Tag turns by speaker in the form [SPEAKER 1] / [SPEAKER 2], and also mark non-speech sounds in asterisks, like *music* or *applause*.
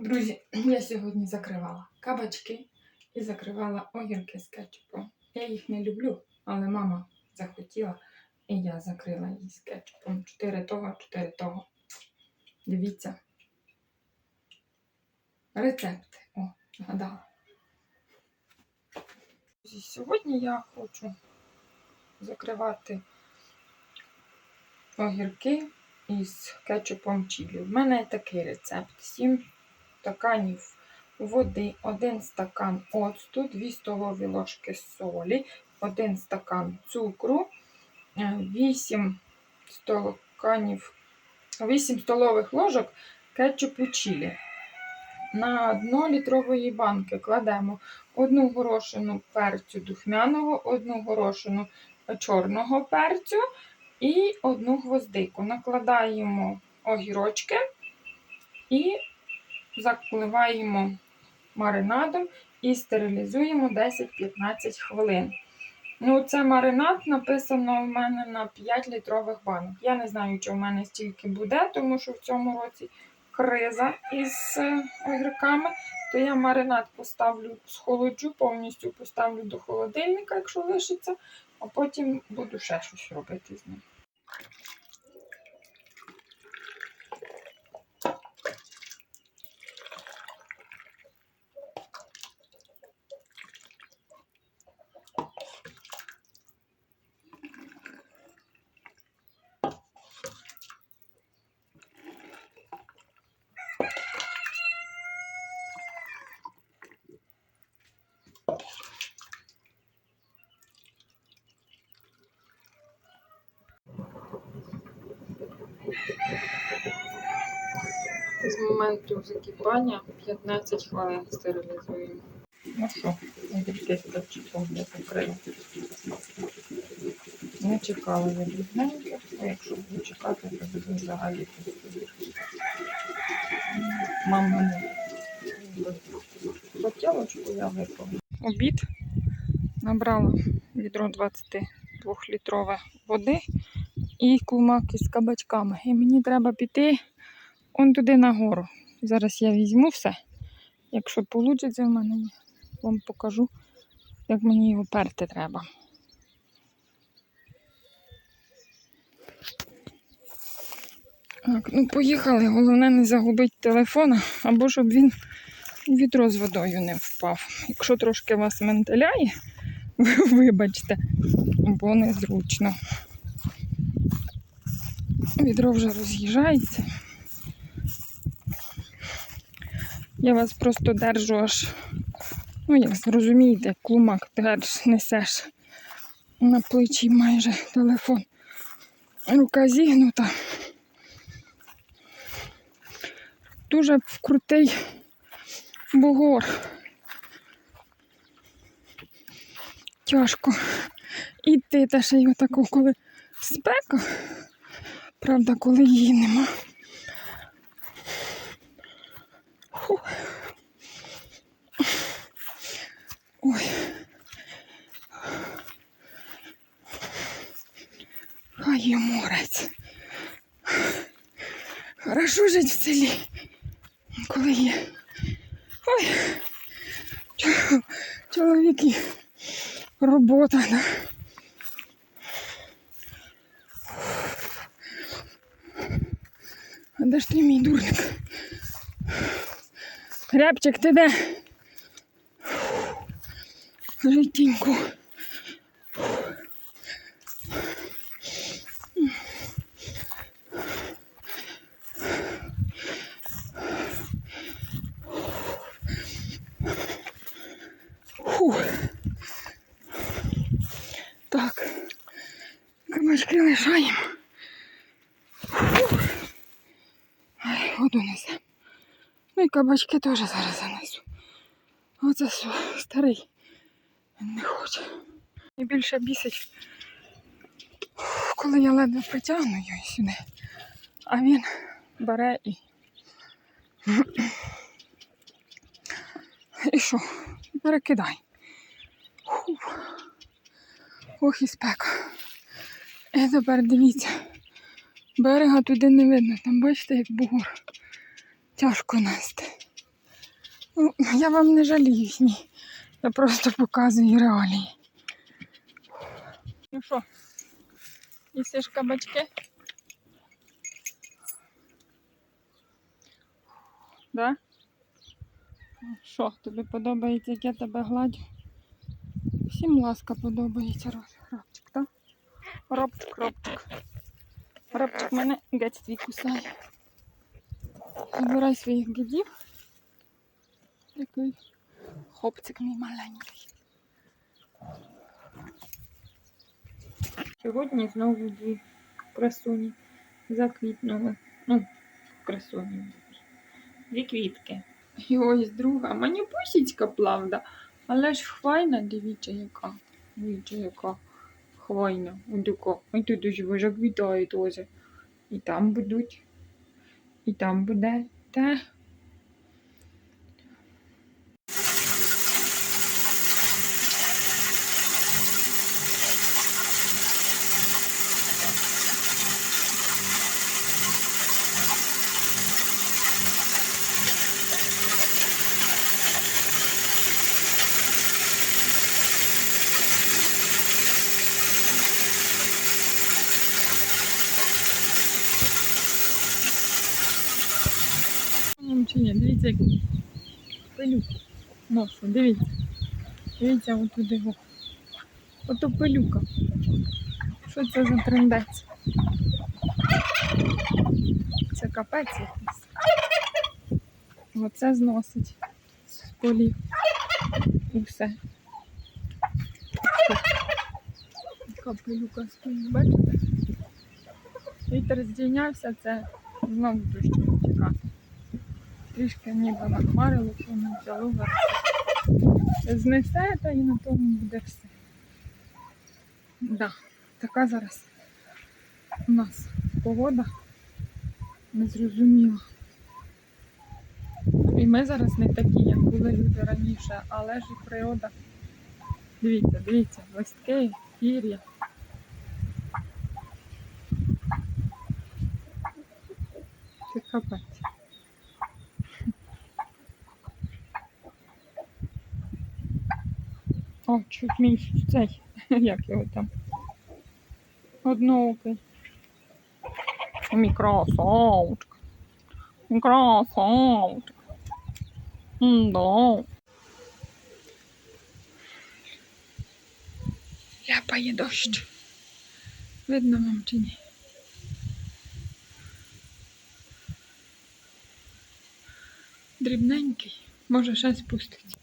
[SPEAKER 1] Друзі, я сьогодні закривала кабачки і закривала огірки з кетчупом. Я їх не люблю, але мама захотіла, і я закрила її з кетчупом. Чотири того, чотири того. Дивіться. Рецепти. О, згадала. Сьогодні я хочу закривати огірки із кетчупом чилі. У мене такий рецепт: 7 стаканів води, 1 стакан оцту, 2 столові ложки солі, 1 стакан цукру, 8 стаканів, 8 столових ложок кетчупу чилі. На дно літрової банки кладемо одну горошину перцю духмяного, одну горошину чорного перцю і одну гвоздику. Накладаємо огірочки і закливаємо маринадом і стерилізуємо 10-15 хвилин. Ну, це маринад написано в мене на 5 літрових банок. Я не знаю, чи в мене стільки буде, тому що в цьому році криза із е, огірками. То я маринад поставлю, схолоджу, повністю поставлю до холодильника, якщо лишиться, а потім буду ще щось робити з ним. З моменту закипання 15 хвилин стерилізуємо. Ну що, огірки з чіпом я покрила. Не чекала я дрібненько, а якщо буду чекати, то буду взагалі. Мама не хотілочку я виповню. Обід набрала відро 22-літрове води і кумак із кабачками. І мені треба піти он туди нагору. Зараз я візьму все. Якщо вийде в мене, вам покажу, як мені його перти треба. Так, ну поїхали. Головне не загубити телефона, або щоб він відро з водою не впав. Якщо трошки вас ментеляє, *laughs* вибачте, бо незручно. Відро вже роз'їжджається. Я вас просто держу аж, ну як зрозумієте, клумак держ, несеш на плечі майже телефон. Рука зігнута. Дуже крутий бугор. Тяжко іти, та ще й отаку, коли спека. Правда, коли її нема. Фу. Ой. Хай є морець. Хорошо жить в селі, коли є. Ой. чо- Чоловіки. Робота. Да? А де ж ти мій дурник? Рябчик, ти де? Житіньку. Фу. Так. Кабачки лишаємо. Воду несе. Ну і кабачки теж зараз занесу. Оце все, старий. Він не хоче. І більше бісить, коли я ледве притягну його сюди. А він бере і. І що? Перекидай. Ох і спека. І тепер дивіться. Берега туди не видно. Там бачите, як бугор. Тяжко нести. Ну, я вам не жалію, ні. Я просто показую реалії. Ну що, їсиш кабачки? Да? Що, тобі подобається, як я тебе гладю? Всім ласка подобається Ро- Робчик, так? Робчик, робчик. Робчик мене геть твій кусає. Забирай своїх гидів. Який хлопчик мій маленький. Сьогодні знову дві красуні заквітнули. Ну, красуні. Дві квітки. І ось друга. Маніпусічка, правда. Але ж хвайна, дивіться, яка. Дивіться, яка хвайна. І тут ось вже квітає теж. І там будуть. І там буде. Та. Ні, чи ні, дивіться, як пилюк ношу, дивіться. Дивіться, отуди його. Ото пилюка. Що це за трендець? Це капець якийсь. Оце зносить з полів. Така пилюка стоїть, бачите? Вітер здійнявся, це знову дощ чекати. Трішки ніби нахмарило, то не взяло вверх. Знесе, та і на тому буде все. Да, така зараз у нас погода незрозуміла. І ми зараз не такі, як були люди раніше, але ж і природа. Дивіться, дивіться, листки, пір'я. Це капець. О, чуть мій цей, *laughs* як його там. Одноокий. Мікросовочка. Мікросовочка. Да. Ляпає дощ. Видно вам чи ні? Дрібненький. Може ще спуститься.